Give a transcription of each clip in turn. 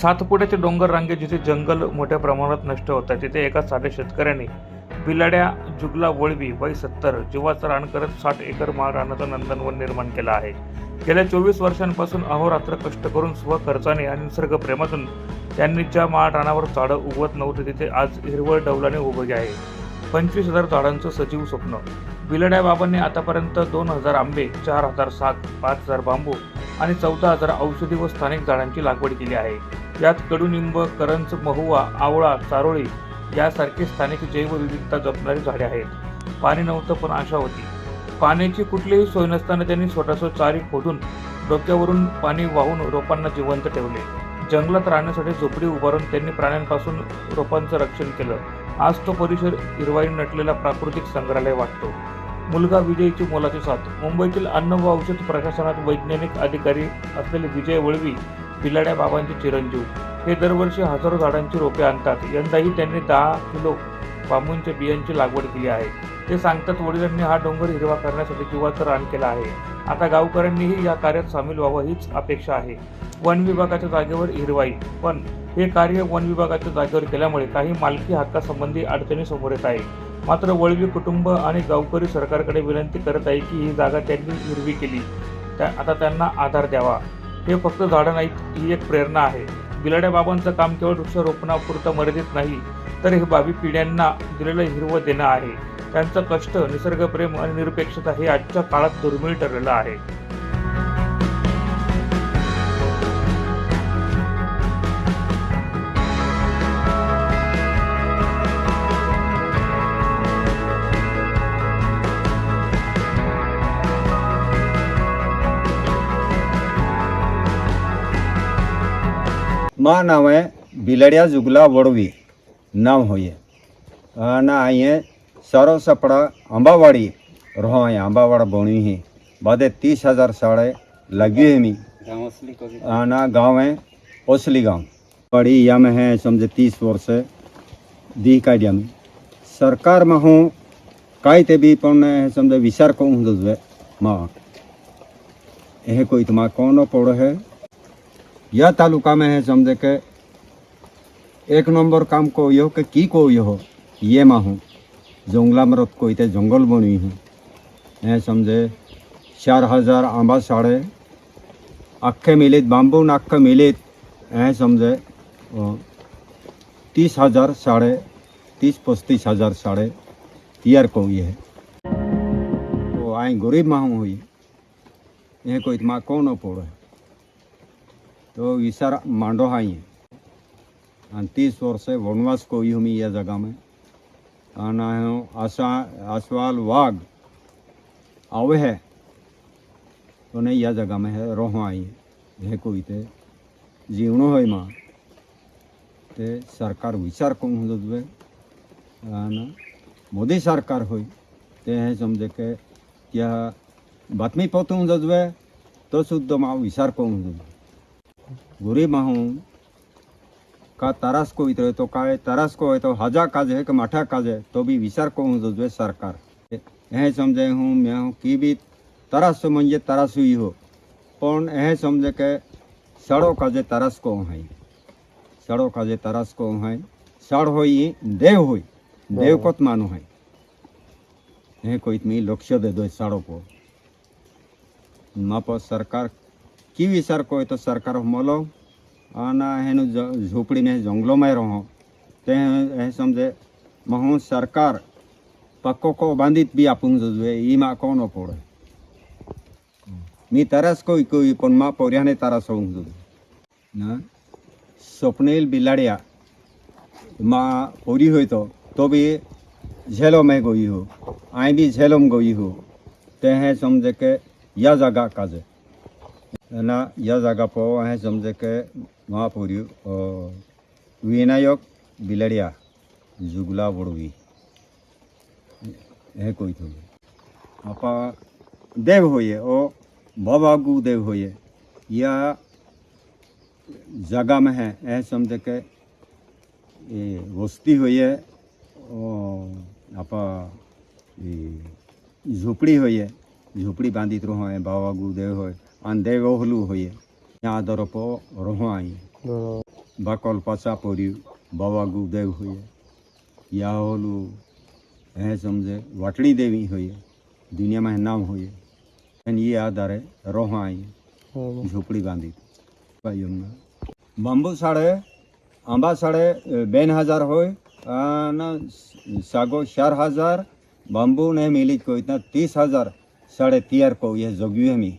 सातपुड्याचे डोंगर रांगे जिथे जंगल मोठ्या प्रमाणात नष्ट होत आहे तिथे एका साध्या शेतकऱ्याने बिलाड्या जुगला वळवी वय सत्तर जीवाचं रान करत साठ एकर माळ रानाचं नंदनवन निर्माण केलं आहे. गेल्या चोवीस वर्षांपासून अहोरात्र कष्ट करून स्वखर्चाने आणि निसर्ग प्रेमातून त्यांनी ज्या माळ रानावर झाडं उगवत नव्हते तिथे आज हिरवळ डौलाने उभे आहे. पंचवीस हजार झाडांचं सजीव स्वप्न. बिलड्या बाबांनी आतापर्यंत दोन हजार आंबे चार हजार साग पाच हजार बांबू आणि चौदा हजार औषधी व स्थानिक झाडांची लागवड केली आहे. यात कडुनिंब करंज महुवा आवळा चारोळी यासारखी स्थानिक जैवविविधता जपणारी झाडे आहेत. पाणी नव्हतं पण आशा होती. पाण्याची कुठलीही सोय नसताना त्यांनी स्वतःचं चारी खोदून डोक्यावरून पाणी वाहून रोपांना जिवंत ठेवले. जंगलात राहण्यासाठी झोपडी उभारून त्यांनी प्राण्यांपासून रोपांचं रक्षण केलं. आज तो परिसर हिरवाई नटलेला प्राकृतिक संग्रहालय वाटतो. मुलगा विजयची मोलाची साथ. मुंबईतील अन्न व औषध प्रशासनात वैज्ञानिक अधिकारी असलेले विजय वळवी बिलाड्या बाबांचे चिरंजीव. हे दरवर्षी हजारो झाडांची रोपे आणतात. यंदाही त्यांनी दहा किलो बांबूंच्या बियांची लागवड केली आहे. ते सांगतात वडिलांनी हा डोंगर हिरवा करण्यासाठी जीवाचं रान केलं आहे. आता गावकऱ्यांनीही या कार्यात सामील व्हावं हीच अपेक्षा आहे. वन विभागाच्या जागेवर हिरवाई. पण हे कार्य वन विभागाच्या जागेवर केल्यामुळे काही मालकी हक्कासंबंधी अडचणी समोर येत आहे मात्र वळवी कुटुंब आणि गावकरी सरकारकडे विनंती करत आहे की ही जागा त्यांनी हिरवी केली. त्या आता त्यांना आधार द्यावा. हे फक्त झाडं नाहीत ही एक प्रेरणा आहे. बिलाड्या बाबांचं काम केवळ वृक्षारोपणापुरतं मर्यादित नाही तर हे बाबी पिढ्यांना दिलेलं हिरवं देणं आहे. त्यांचं कष्ट निसर्गप्रेम आणि निरपेक्षता हे आजच्या काळात दुर्मिळ ठरलेलं आहे. માં નામે બિલડિયા જુગલા વડવી નામ હોઈએ અને અહીંયા સારો સપડા અંબાવાડી રહો અહીંયા અંબાવાડા ભણી ही बादे तीस हजार साड़े लगी है मी आना गाँव है ओसली गाँव बड़ी या में है समझे तीस वर्ष दी काढ्या मी सरकार में हूँ काय ते बी पण समजे विचार करून दे मा हे कोई तुम्हारा कौन पड़ो है यह तालुका में है, समझे के एक नंबर काम को यो के की को यो हो, ये मा हूँ। जंगला में रत कोई ते जंगल बनी हूँ। है, समझे? चार हज़ार आंबा साड़े अख्खे मिलित, बांबू न अख्खे मिलित, है, समझे? तीस हज़ार साढ़े, तीस पस्तीस हज़ार साढ़े तियर को ये है। तो आई गरीब मा हूँ हुई ये कोई मा कौन पड़ो? है तो विचार मांडो हाई आणि तीस वर्ष वनवास कोई हमी या जगह में। आणि आशा आसवाल वाघ आवे है। तो नहीं या जगह में है, रोह आई हे। कोई ते जीवणो होय मा। ते सरकार विचार करून दे आणि मोदी सरकार होय ते हे समजे के त्या बातमी पोतून दजवे तो सुद्धा मा विचार करून दजवे गुरी माहूं का तरास को इतरे तो काय तरास को है तो हजा काज है कि माठा काज है तो भी विचार को हूँ जो सरकार। हे समजे हूँ मैं हूँ की भी तरास म्हणजे तरास हुई हो पण हे समजे के सड़ो काजे तरास को है सड़ो काजे तरास को है सड़ होई देव होई देव कोत मानो है। हे कोई मी लक्ष दे दो सड़ो को माप सरकार की विचार को तो सरकार मलो આના એનું જ- ઝૂંપડીને જંગલોમાં રહો તે એ સમજે હું સરકાર પક્કો કો બાંધીત બી આપું જોઈએ એમાં કોનો પડે मी તરસ કોઈ કોઈ પણ માં પોર્યાને તરસ હોવું જોઈએ ના स्वप्नील बिलाडिया માં પોરી હોય તો તો બી झेलो में गई हो आई भी झेलो में गई हो ते हैं समझे के या जगह काजे ना या जगह पर है समझे के वहाँ पूरी विनायक बिलड़िया जुगला बड़वी है कोई तो आपा देव होइए ओ भवागु देव होइए या जगह में है है समझे के ये वस्ती होइए आपा झोपड़ी होइए झोपड़ी बांधित रहो है बाबा गुरुदेव होय आंदे hulu हुए। यहाँ doropo रोहाई। हाँ। बकोल पचा pori बाबा गुरुदेव हुए। या हलू है समझे वाटड़ी देवी हुए। दुनिया में नाम हुई ये आधार है रोहाई। हाँ। झोपड़ी बांधी। यमुना बाम्बू साड़े आंबा साड़े बेन हज़ार हो ना सागो चार हज़ार। बम्बू ने मिली को इतना तीस हज़ार। साढ़े तियर को यह जोगी हमी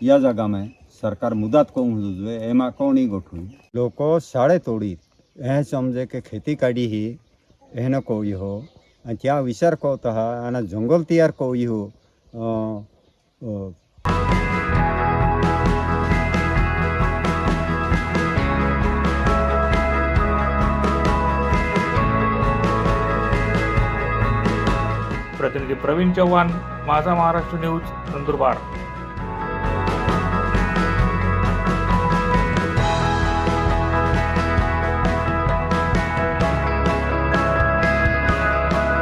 યા જગામાં સરકાર મુદાત કહું તો જોએ એમાં કોણ ઈ ગોઠવું લોકો સાડે તોડી એ સમજે કે ખેતી કાઢી હી એને કોઈ હો અને ત્યાં વિચાર કહો તો હા અને જંગલ તૈયાર કોઈ હો અ, અ, प्रतिनिधी प्रवीण चव्हाण माझा महाराष्ट्र न्यूज नंदुरबार